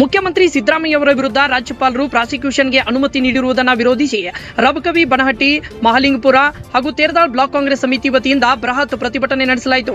ಮುಖ್ಯಮಂತ್ರಿ ಸಿದ್ದರಾಮಯ್ಯ ಅವರ ವಿರುದ್ಧ ರಾಜ್ಯಪಾಲರು ಪ್ರಾಸಿಕ್ಯೂಷನ್ಗೆ ಅನುಮತಿ ನೀಡಿರುವುದನ್ನು ವಿರೋಧಿಸಿ ರಬಕವಿ ಬನಹಟ್ಟಿ, ಮಹಾಲಿಂಗಪುರ ಹಾಗೂ ತೇರದಾಳ್ ಬ್ಲಾಕ್ ಕಾಂಗ್ರೆಸ್ ಸಮಿತಿ ವತಿಯಿಂದ ಬೃಹತ್ ಪ್ರತಿಭಟನೆ ನಡೆಸಲಾಯಿತು.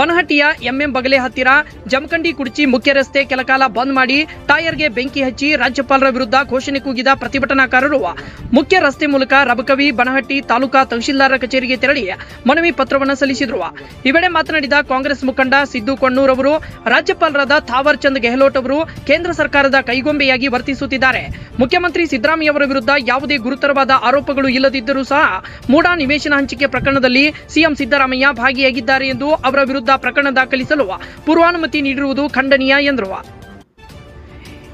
ಬನಹಟ್ಟಿಯ ಎಂಎಂ ಬಗಲೆ ಹತ್ತಿರ ಜಮಖಂಡಿ ಕುರ್ಚಿ ಮುಖ್ಯ ರಸ್ತೆ ಕೆಲಕಾಲ ಬಂದ್ ಮಾಡಿ ಟೈರ್ಗೆ ಬೆಂಕಿ ಹಚ್ಚಿ ರಾಜ್ಯಪಾಲರ ವಿರುದ್ಧ ಘೋಷಣೆ ಕೂಗಿದ ಪ್ರತಿಭಟನಾಕಾರರು. ಮುಖ್ಯ ರಸ್ತೆ ಮೂಲಕ ರಬಕವಿ ಬನಹಟ್ಟಿ ತಾಲೂಕಾ ತಹಶೀಲ್ದಾರರ ಕಚೇರಿಗೆ ತೆರಳಿ ಮನವಿ ಪತ್ರವನ್ನು ಸಲ್ಲಿಸಿದರು. ಈ ವೇಳೆ ಮಾತನಾಡಿದ ಕಾಂಗ್ರೆಸ್ ಮುಖಂಡ ಸಿದ್ದು ಕೊಣ್ಣೂರ್ ಅವರು, ರಾಜ್ಯಪಾಲರಾದ ಥಾವರ್ ಚಂದ್ ಗೆಹ್ಲೋಟ್ ಅವರು, ಕೇಂದ್ರ ಸರ್ಕಾರದ ಕೈಗೊಂಬೆಯಾಗಿ ವರ್ತಿಸುತ್ತಿದ್ದಾರೆ. ಮುಖ್ಯಮಂತ್ರಿ ಸಿದ್ದರಾಮಯ್ಯವರ ವಿರುದ್ಧ ಯಾವುದೇ ಗುರುತರವಾದ ಆರೋಪಗಳು ಇಲ್ಲದಿದ್ದರೂ ಸಹ ಮೂಡಾ ನಿವೇಶನ ಹಂಚಿಕೆ ಪ್ರಕರಣದಲ್ಲಿ ಸಿಎಂ ಸಿದ್ದರಾಮಯ್ಯ ಭಾಗಿಯಾಗಿದ್ದಾರೆ ಎಂದು ಅವರ ವಿರುದ್ಧ ಪ್ರಕರಣ ದಾಖಲಿಸಲು ಪೂರ್ವಾನುಮತಿ ನೀಡಿರುವುದು ಖಂಡನೀಯ ಎಂದರು.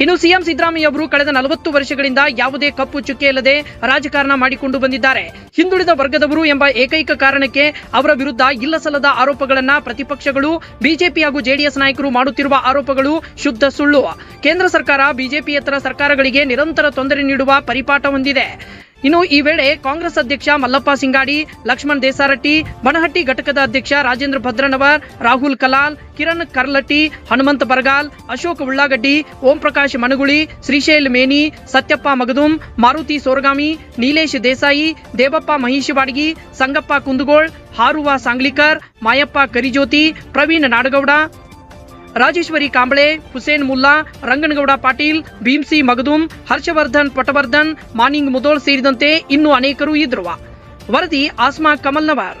ಇನ್ನು ಸಿಎಂ ಸಿದ್ದರಾಮಯ್ಯ ಅವರು ಕಳೆದ ನಲವತ್ತು ವರ್ಷಗಳಿಂದ ಯಾವುದೇ ಕಪ್ಪು ಚುಕ್ಕೆ ಇಲ್ಲದೆ ರಾಜಕಾರಣ ಮಾಡಿಕೊಂಡು ಬಂದಿದ್ದಾರೆ. ಹಿಂದುಳಿದ ವರ್ಗದವರು ಎಂಬ ಏಕೈಕ ಕಾರಣಕ್ಕೆ ಅವರ ವಿರುದ್ಧ ಇಲ್ಲಸಲ್ಲದ ಆರೋಪಗಳನ್ನ ಪ್ರತಿಪಕ್ಷಗಳು, ಬಿಜೆಪಿ ಹಾಗೂ ಜೆಡಿಎಸ್ ನಾಯಕರು ಮಾಡುತ್ತಿರುವ ಆರೋಪಗಳು ಶುದ್ಧ ಸುಳ್ಳು. ಕೇಂದ್ರ ಸರ್ಕಾರ ಬಿಜೆಪಿಯೇತರ ಸರ್ಕಾರಗಳಿಗೆ ನಿರಂತರ ತೊಂದರೆ ನೀಡುವ ಪರಿಪಾಠ ಹೊಂದಿದೆ. ಇನ್ನು ಈ ವೇಳೆ ಕಾಂಗ್ರೆಸ್ ಅಧ್ಯಕ್ಷ ಮಲ್ಲಪ್ಪ ಸಿಂಗಾಡಿ, ಲಕ್ಷ್ಮಣ್ ದೇಸಾರಟ್ಟಿ, ಬನಹಟ್ಟಿ ಘಟಕದ ಅಧ್ಯಕ್ಷ ರಾಜೇಂದ್ರ ಭದ್ರನವರ್, ರಾಹುಲ್ ಕಲಾಲ್, ಕಿರಣ್ ಕರ್ಲಟ್ಟಿ, ಹನುಮಂತ ಬರಗಾಲ್, ಅಶೋಕ್ ಉಳ್ಳಾಗಡ್ಡಿ, ಓಂ ಪ್ರಕಾಶ್ ಮನಗುಳಿ, ಶ್ರೀಶೈಲ್ ಮೇನಿ, ಸತ್ಯಪ್ಪ ಮಗದುಂ, ಮಾರುತಿ ಸೋರಗಾಮಿ, ನೀಲೇಶ್ ದೇಸಾಯಿ, ದೇವಪ್ಪ ಮಹಿಷವಾಡಗಿ ಸಂಗಪ್ಪ ಕುಂದಗೋಳ್, ಹಾರುವ ಸಾಂಗ್ಲಿಕರ್, ಮಾಯಪ್ಪ ಕರಿಜ್ಯೋತಿ, ಪ್ರವೀಣ್ ನಾಡಗೌಡ ರಾಜೇಶ್ವರಿ ಕಾಂಬಳೆ, ಹುಸೇನ್ ಮುಲ್ಲಾ, ರಂಗನಗೌಡ ಪಾಟೀಲ್, ಭೀಮ್ಸಿ ಮಗದುಂ ಹರ್ಷವರ್ಧನ್, ಪಟವರ್ಧನ್, ಮಾನಿಂಗ್ ಮುದೋಳ್ ಸೇರಿದಂತೆ ಇನ್ನೂ ಅನೇಕರು ಇದ್ರು ವರದಿ ಆಸ್ಮಾ ಕಮಲ್ನವರ್.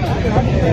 people.